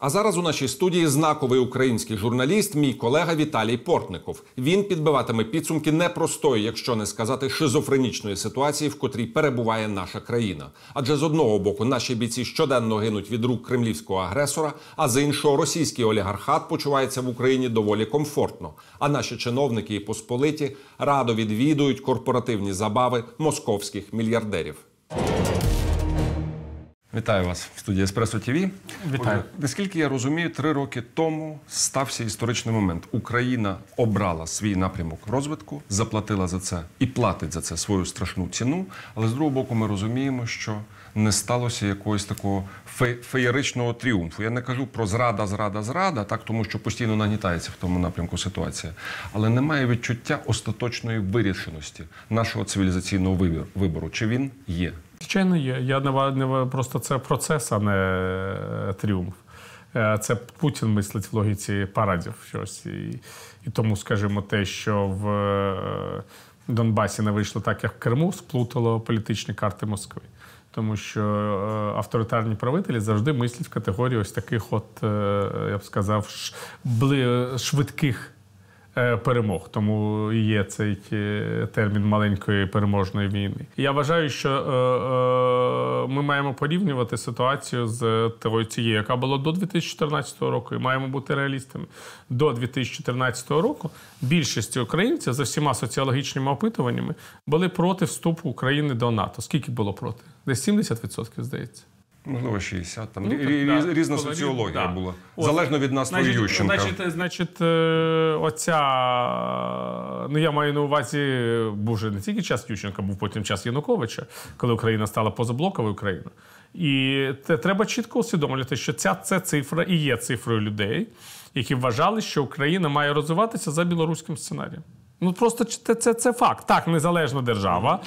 А зараз у нашій студії знаковий український журналіст, мій колега Віталій Портников. Він підбиватиме підсумки непростої, якщо не сказати шизофренічної ситуації, в котрій перебуває наша країна. Адже з одного боку наші бійці щоденно гинуть від рук кремлівського агресора, а з іншого російський олігархат почувається в Україні доволі комфортно. А наші чиновники і посполиті радо відвідують корпоративні забави московських мільярдерів. Вітаю вас в студії Еспресо ТВ. Вітаю. Наскільки я розумію, три роки тому стався історичний момент. Україна обрала свій напрямок розвитку, заплатила за це і платить за це свою страшну ціну. Але з другого боку, ми розуміємо, що не сталося якогось такого фе- феєричного тріумфу. Я не кажу про зрада, зрада, зрада, так тому що постійно нагнітається в тому напрямку ситуація. Але немає відчуття остаточної вирішеності нашого цивілізаційного вибору. Чи він є? Звичайно, є. Я не, просто це процес, а не е, тріумф. Е, Це Путін мислить в логіці парадів щось. І, і тому, скажімо, те, що в е, Донбасі не вийшло так, як в Криму, сплутало політичні карти Москви. Тому що авторитарні правителі завжди мислять в категорії ось таких, от, я б сказав, швидких перемог. Тому є цей е, термін маленької переможної війни. Я вважаю, що е, е, ми маємо порівнювати ситуацію з цією, яка була до 2014 року, і маємо бути реалістами. До 2014 року більшість українців за всіма соціологічними опитуваннями були проти вступу України до НАТО. Скільки було проти? Десь 70%, здається. Можливо, 60. Там Ну, рі- так, різна Коли- соціологія да. була. От. Залежно від настрою Значить, Ющенка. Значить, значить, е, оця, ну я маю на увазі, був же не тільки час Ющенка, був потім час Януковича, коли Україна стала позаблоковою країною. І те, треба чітко усвідомлювати, що ця це цифра і є цифрою людей, які вважали, що Україна має розвиватися за білоруським сценарієм. Ну просто це, це, це факт. Так, незалежна держава.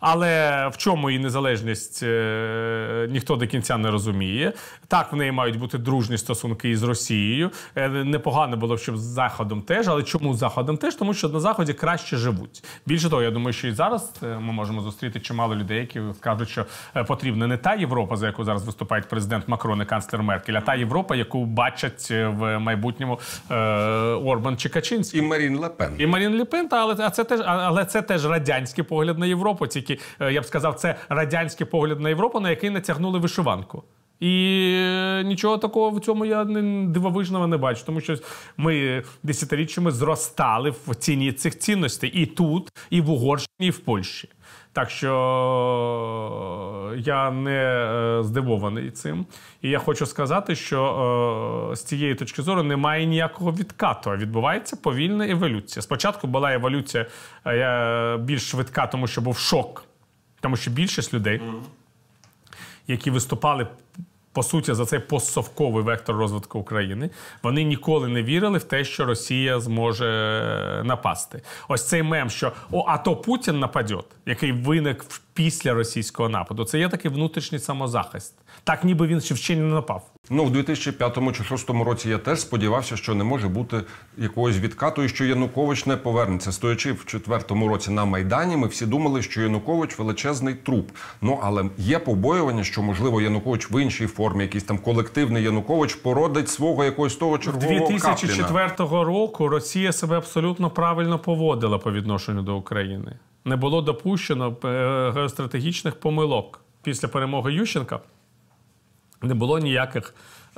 Але в чому її незалежність е, ніхто до кінця не розуміє. Так, в неї мають бути дружні стосунки із Росією. Е, непогано було б, щоб з Заходом теж. Але чому з Заходом теж? Тому що на Заході краще живуть. Більше того, я думаю, що і зараз е, ми можемо зустріти чимало людей, які скажуть, що потрібна не та Європа, за яку зараз виступають президент Макрон і канцлер Меркель, а та Європа, яку бачать в майбутньому Орбан чи Качинський. І Марін Лепен. І Марін Ліпен, та але а це теж, але це теж радянський погляд на Європу. Тільки е, я б сказав, це радянський погляд на Європу, на який натягнули вишиванку. І е, нічого такого в цьому я не дивовижного не бачу, тому що ми десятиріччями зростали в ціні цих цінностей і тут, і в Угорщині, і в Польщі. Так що е, я не е, здивований цим. І я хочу сказати, що з цієї точки зору немає ніякого відкату. Відбувається повільна еволюція. Спочатку була еволюція більш швидка, тому що був шок, тому що більшість людей, які виступали. По суті, за цей постсовковий вектор розвитку України вони ніколи не вірили в те, що Росія зможе е, напасти. Ось цей мем, що о, а то Путін нападе, який виник після російського нападу. Це є такий внутрішній самозахист. Так, ніби він ще ще не напав. Ну, в 2005 чи 2006 році я теж сподівався, що не може бути якогось відкату і що Янукович не повернеться. Стоячи в четвертому році на Майдані, ми всі думали, що Янукович величезний труп. Ну, але є побоювання, що, можливо, Янукович в іншій формі, якийсь там колективний Янукович, породить свого якогось того чергового Капліна. 2004 року Росія себе абсолютно правильно поводила по відношенню до України. Не було допущено е, геостратегічних помилок. Після перемоги Ющенка не було ніяких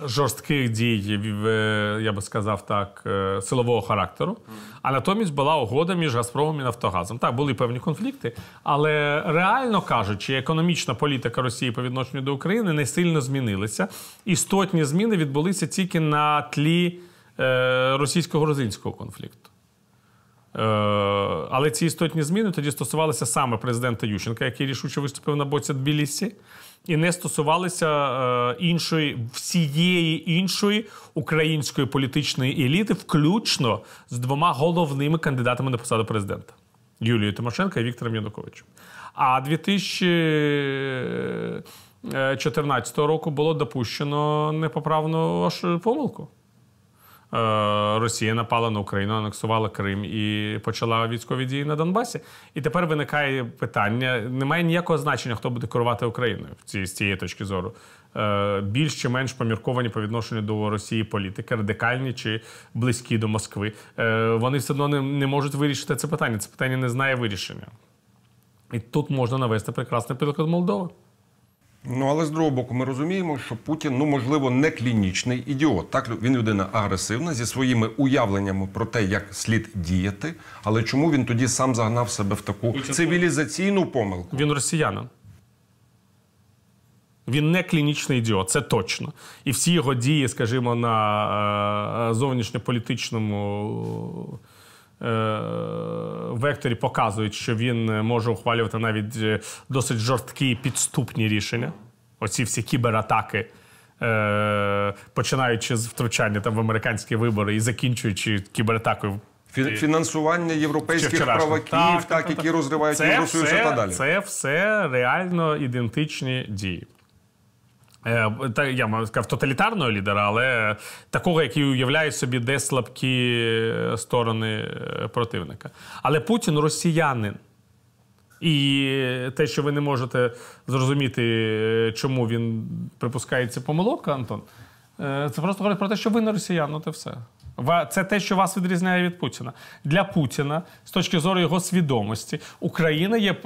жорстких дій, е, я би сказав так, е, силового характеру. А натомість була угода між Газпромом і Нафтогазом. Так, були певні конфлікти, але реально кажучи, економічна політика Росії по відношенню до України не сильно змінилася. Істотні зміни відбулися тільки на тлі е, російсько-грузинського конфлікту. Але ці істотні зміни тоді стосувалися саме президента Ющенка, який рішуче виступив на боці Тбілісі, і не стосувалися е, іншої всієї іншої української політичної еліти, включно з двома головними кандидатами на посаду президента Юлією Тимошенко і Віктором Януковичем. А 2014 року було допущено непоправну помилку. Росія напала на Україну, анексувала Крим і почала військові дії на Донбасі. І тепер виникає питання: немає ніякого значення, хто буде керувати Україною з цієї точки зору. Е, більш чи менш помірковані по відношенню до Росії політики, радикальні чи близькі до Москви. Е, вони все одно не, не можуть вирішити це питання. Це питання не знає вирішення. І тут можна навести прекрасний приклад Молдови. Ну але з другого боку, ми розуміємо, що Путін, ну можливо, не клінічний ідіот. Так він людина агресивна зі своїми уявленнями про те, як слід діяти. Але чому він тоді сам загнав себе в таку цивілізаційну помилку? Він росіянин. Він не клінічний ідіот, це точно. І всі його дії, скажімо, на е, зовнішньополітичному векторі показують, що він може ухвалювати навіть е, досить жорсткі підступні рішення. Оці всі кібератаки, починаючи з втручання там в американські вибори і закінчуючи кібератакою. Фінансування європейських праваків, так, так, так, які розривають Євросоюз і так далі. Це все реально ідентичні дії. Е, та я маю сказав тоталітарного лідера, але такого, який уявляє собі, де слабкі е, сторони е, противника. Але Путін росіянин. І те, що ви не можете зрозуміти, чому він припускається помилок, Антон, це просто говорить про те, що ви не росіян, ну це все. Це те, що вас відрізняє від Путіна. Для Путіна, з точки зору його свідомості, Україна є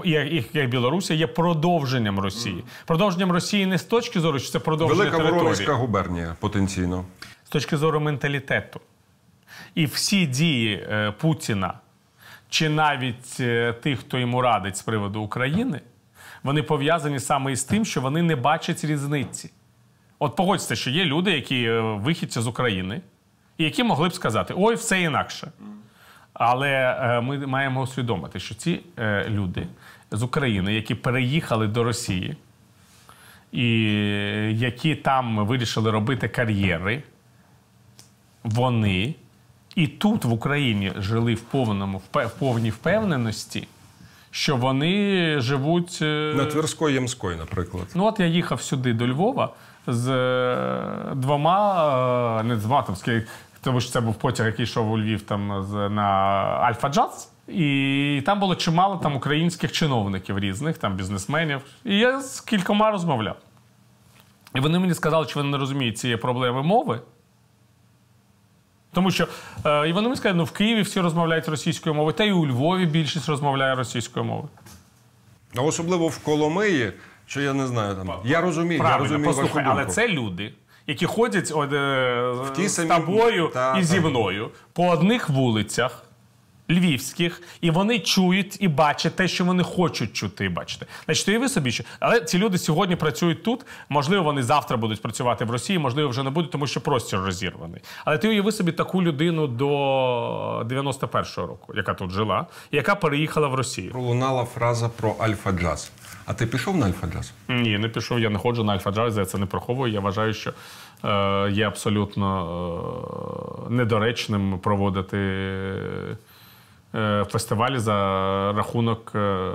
як Білорусія є продовженням Росії. Продовженням Росії не з точки зору, що це продовження Велика території. Воронезька губернія потенційно. З точки зору менталітету. І всі дії е, Путіна, чи навіть е, тих, хто йому радить з приводу України, вони пов'язані саме із тим, що вони не бачать різниці. От погодьте, що є люди, які е, вихідці з України які могли б сказати, ой, все інакше. Але е, ми маємо усвідомити, що ці е, люди з України, які переїхали до Росії, і які там вирішили робити кар'єри, вони і тут в Україні жили в повному в повній впевненості, що вони живуть е, на Тверської Ямської, наприклад. Ну от я їхав сюди до Львова з двома, не з двома, тому що це був потяг, який йшов у Львів там на Альфа Джаз. І там було чимало там українських чиновників різних, там бізнесменів. І я з кількома розмовляв. І вони мені сказали, що вони не розуміють цієї проблеми мови. Тому що е, і вони ну в Києві всі розмовляють російською мовою, та й у Львові більшість розмовляє російською мовою. А особливо в Коломиї, що я не знаю там. Я розумію, Правильно, я розумію послухай, вашу але це люди, які ходять о, в з з тобою та, і зі мною по одних вулицях. Львівських, і вони чують і бачать те, що вони хочуть чути і бачити. Значить, уяви собі, що але ці люди сьогодні працюють тут. Можливо, вони завтра будуть працювати в Росії, можливо, вже не будуть, тому що простір розірваний. Але ти уяви собі таку людину до 91-го року, яка тут жила, і яка переїхала в Росію. Пролунала фраза про альфа-джаз. А ти пішов на альфа-джаз? Ні, не пішов. Я не ходжу на альфа-джаз, я це не приховую. Я вважаю, що е, є абсолютно е, недоречним проводити. Е, фестивалі за рахунок е,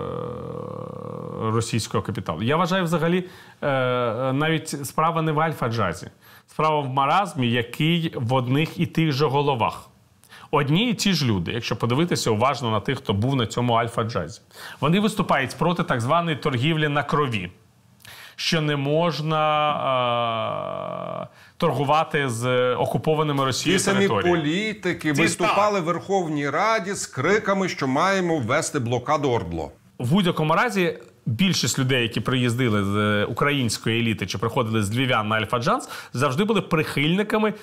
російського капіталу. Я вважаю, взагалі, е, навіть справа не в альфа-джазі, справа в маразмі, який в одних і тих же головах. Одні і ті ж люди, якщо подивитися уважно на тих, хто був на цьому альфа-джазі, вони виступають проти так званої торгівлі на крові, що не можна е- торгувати з окупованими Росією Ті самі політики Ці виступали в Верховній Раді з криками, що маємо ввести блокаду Ордло. В будь-якому разі. Більшість людей, які приїздили з української еліти чи приходили з львів'ян на Альфа-Джанс, завжди були прихильниками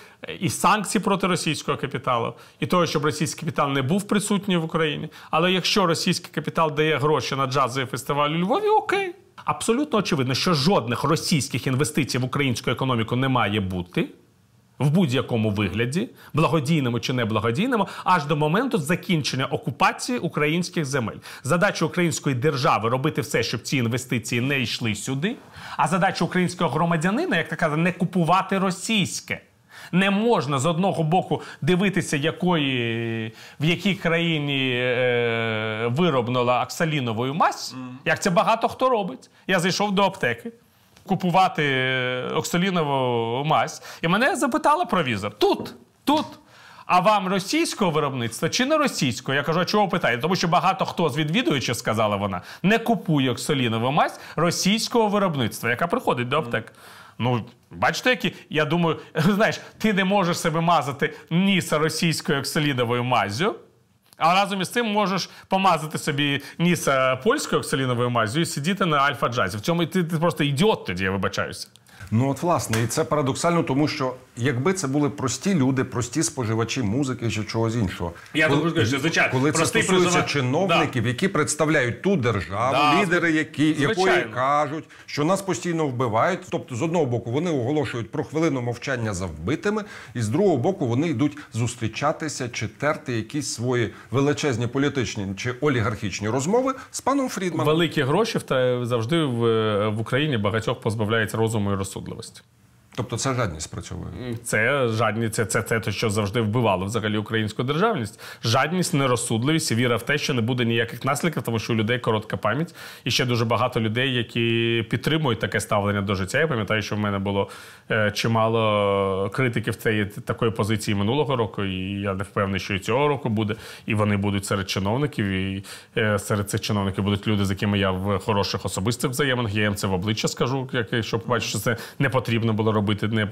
і санкцій проти російського капіталу, і того, щоб російський капітал не був присутній в Україні. Але якщо російський капітал дає гроші на джазовий фестиваль у Львові, окей. Абсолютно очевидно, що жодних російських інвестицій в українську економіку не має бути в будь-якому вигляді, благодійному чи неблагодійному, аж до моменту закінчення окупації українських земель. Задача української держави робити все, щоб ці інвестиції не йшли сюди. А задача українського громадянина, як така, не купувати російське. Не можна з одного боку дивитися, якої в якій країні е, виробнула аксаліновою мазь, mm. як це багато хто робить. Я зайшов до аптеки купувати оксалінову мазь, і мене запитала провізор. Тут, тут. А вам російського виробництва чи не російського? Я кажу, а чого питаєте? Тому що багато хто з відвідувачів, сказала вона, не купує оксолінову мазь російського виробництва, яка приходить до аптек. Ну, бачите, які я думаю, знаєш, ти не можеш себе мазати ніса російською оксалідовою маззю, а разом із цим можеш помазати собі ніса польською оксаліновою маззю і сидіти на альфа-джазі. В цьому ти, ти просто ідіот тоді, я вибачаюся. Ну от власне, і це парадоксально, тому що якби це були прості люди, прості споживачі музики чи чогось іншого, Я коли, думаю, що, звичайно, коли це стосується проживач- чиновників, які представляють ту державу, Да, лідери, які якої кажуть, що нас постійно вбивають. Тобто, з одного боку, вони оголошують про хвилину мовчання за вбитими, і з другого боку, вони йдуть зустрічатися чи терти якісь свої величезні політичні чи олігархічні розмови з паном Фрідманом. Великі гроші та завжди в, в Україні багатьох позбавляють розуму і розсудливості. Тобто, це жадність спрацьовує. Це жадність, це, це, це те, що завжди вбивало взагалі українську державність. Жадність, нерозсудливість, віра в те, що не буде ніяких наслідків, тому що у людей коротка пам'ять. І ще дуже багато людей, які підтримують таке ставлення до життя. Я пам'ятаю, що в мене було е, чимало критиків цієї такої позиції минулого року, і я не впевнений, що і цього року буде. І вони будуть серед чиновників. І е, серед цих чиновників будуть люди, з якими я в хороших особистих взаєминах. Я їм це в обличчя скажу, як якщо побачу, що це не потрібно було робити. Не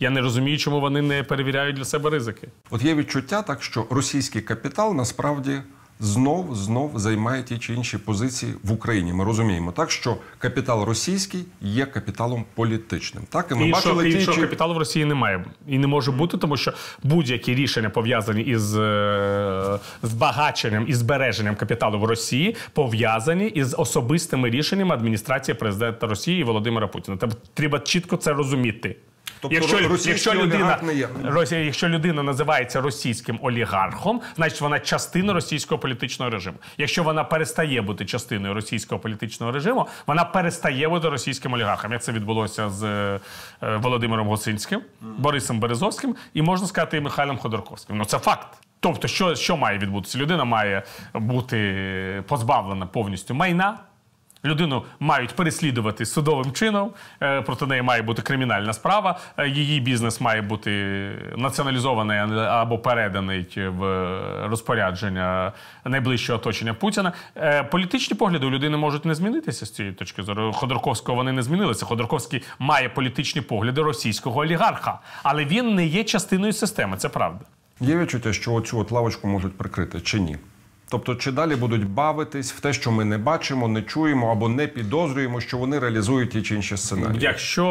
я не розумію, чому вони не перевіряють для себе ризики. От є відчуття так, що російський капітал насправді знов знов займає ті чи інші позиції в Україні. Ми розуміємо так, що капітал російський є капіталом політичним. Так і ми І бачили що, ті і що чи капіталу в Росії немає і не може бути, тому що будь-які рішення пов'язані із е, збагаченням і збереженням капіталу в Росії пов'язані із особистими рішеннями адміністрації президента Росії Володимира Путіна. Треба, треба чітко це розуміти. Тобто якщо, якщо, людина, не є. Росія- якщо людина називається російським олігархом, значить вона частина російського політичного режиму. Якщо вона перестає бути частиною російського політичного режиму, вона перестає бути російським олігархом. Як це відбулося з е, Володимиром Госинським, Борисом Березовським і можна сказати, і Михайлом Ходорковським. Ну це факт. Тобто, що, що має відбутися? Людина має бути позбавлена повністю майна. Людину мають переслідувати судовим чином, е, проти неї має бути кримінальна справа. е, Її бізнес має бути націоналізований або переданий в розпорядження найближчого оточення Путіна. Е, Політичні погляди у людини можуть не змінитися з цієї точки зору. Ходорковського вони не змінилися. Ходорковський має політичні погляди російського олігарха, але він не є частиною системи. Це правда. Є відчуття, що оцю от лавочку можуть прикрити чи ні. Тобто, чи далі будуть бавитись в те, що ми не бачимо, не чуємо або не підозрюємо, що вони реалізують ті чи інші сценарії. Якщо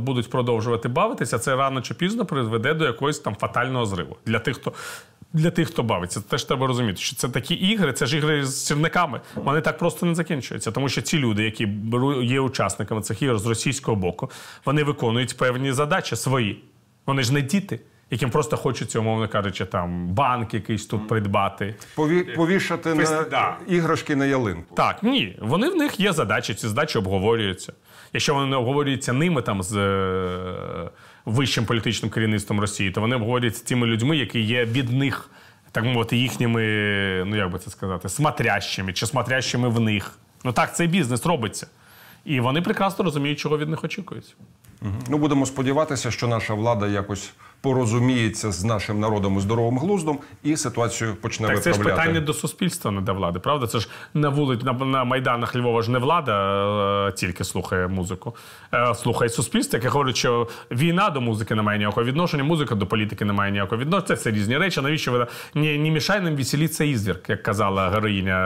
е, будуть продовжувати бавитися, це рано чи пізно призведе до якогось там фатального зриву. Для тих, хто для тих, хто бавиться, це теж треба розуміти, що це такі ігри, це ж ігри з сірниками. Вони так просто не закінчуються. Тому що ці люди, які є учасниками цих ігор з російського боку, вони виконують певні задачі свої. Вони ж не діти. Яким просто хочеться, умовно кажучи, там банк якийсь тут придбати. Пові- повішати Фест- на да. іграшки на ялинку. Так, ні, вони в них є задачі, ці задачі обговорюються. Якщо вони не обговорюються ними там з е, вищим політичним керівництвом Росії, то вони обговорюються з тими людьми, які є від них, так мовити, їхніми, ну як би це сказати, смотрящими чи смотрящими в них. Ну так цей бізнес робиться. І вони прекрасно розуміють, чого від них очікується. Ну будемо сподіватися, що наша влада якось порозуміється з нашим народом і здоровим глуздом, і ситуацію почне Так це ж питання до суспільства, не до влади, правда? Це ж на вулиць, на, на майданах Львова ж не влада е, тільки слухає музику, е, слухає суспільство, яке говорить, що війна до музики не має ніякого відношення, музика до політики не має ніякого відношення. Це все різні речі. Навіщо ви не, не мішай нам веселіться ізвірк, як казала героїня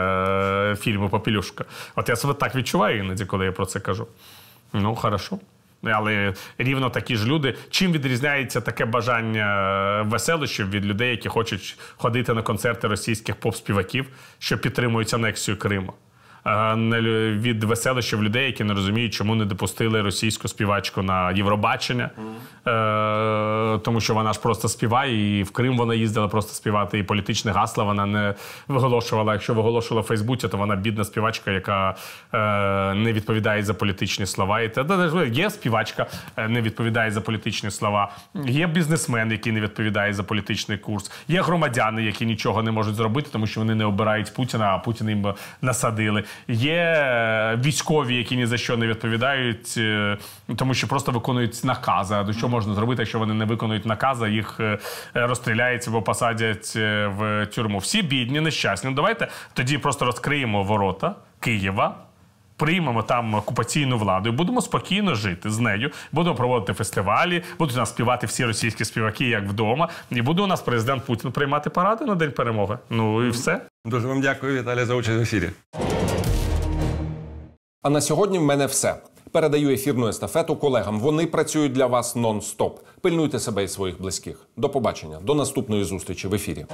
е, фільму Попілюшка. От я себе так відчуваю іноді, коли я про це кажу. Ну, хорошо. Але рівно такі ж люди. Чим відрізняється таке бажання е, веселощів від людей, які хочуть ходити на концерти російських поп-співаків, що підтримують анексію Криму? Е, Від веселощів людей, які не розуміють, чому не допустили російську співачку на Євробачення, Е, тому що вона ж просто співає, і в Крим вона їздила просто співати, і політичне гасла вона не виголошувала. Якщо виголошувала в Фейсбуці, то вона бідна співачка, яка е, не відповідає за політичні слова. І є співачка, не відповідає за політичні слова. Є бізнесмен, який не відповідає за політичний курс. Є громадяни, які нічого не можуть зробити, тому що вони не обирають Путіна, а Путіна їм насадили. Є е, військові, які ні за що не відповідають, е, тому що просто виконують накази. А що можна зробити, якщо вони не виконують накази, їх е, розстріляють або посадять в тюрму. Всі бідні, нещасні. Ну, давайте тоді просто розкриємо ворота Києва. Приймемо там окупаційну владу і будемо спокійно жити з нею. Будемо проводити фестивалі, будуть нас співати всі російські співаки, як вдома. І буде у нас президент Путін приймати паради на день перемоги. Ну і все. Дуже вам дякую, Віталій, за участь в ефірі. А на сьогодні в мене все. Передаю ефірну естафету колегам. Вони працюють для вас нон-стоп. Пильнуйте себе і своїх близьких. До побачення, до наступної зустрічі в ефірі.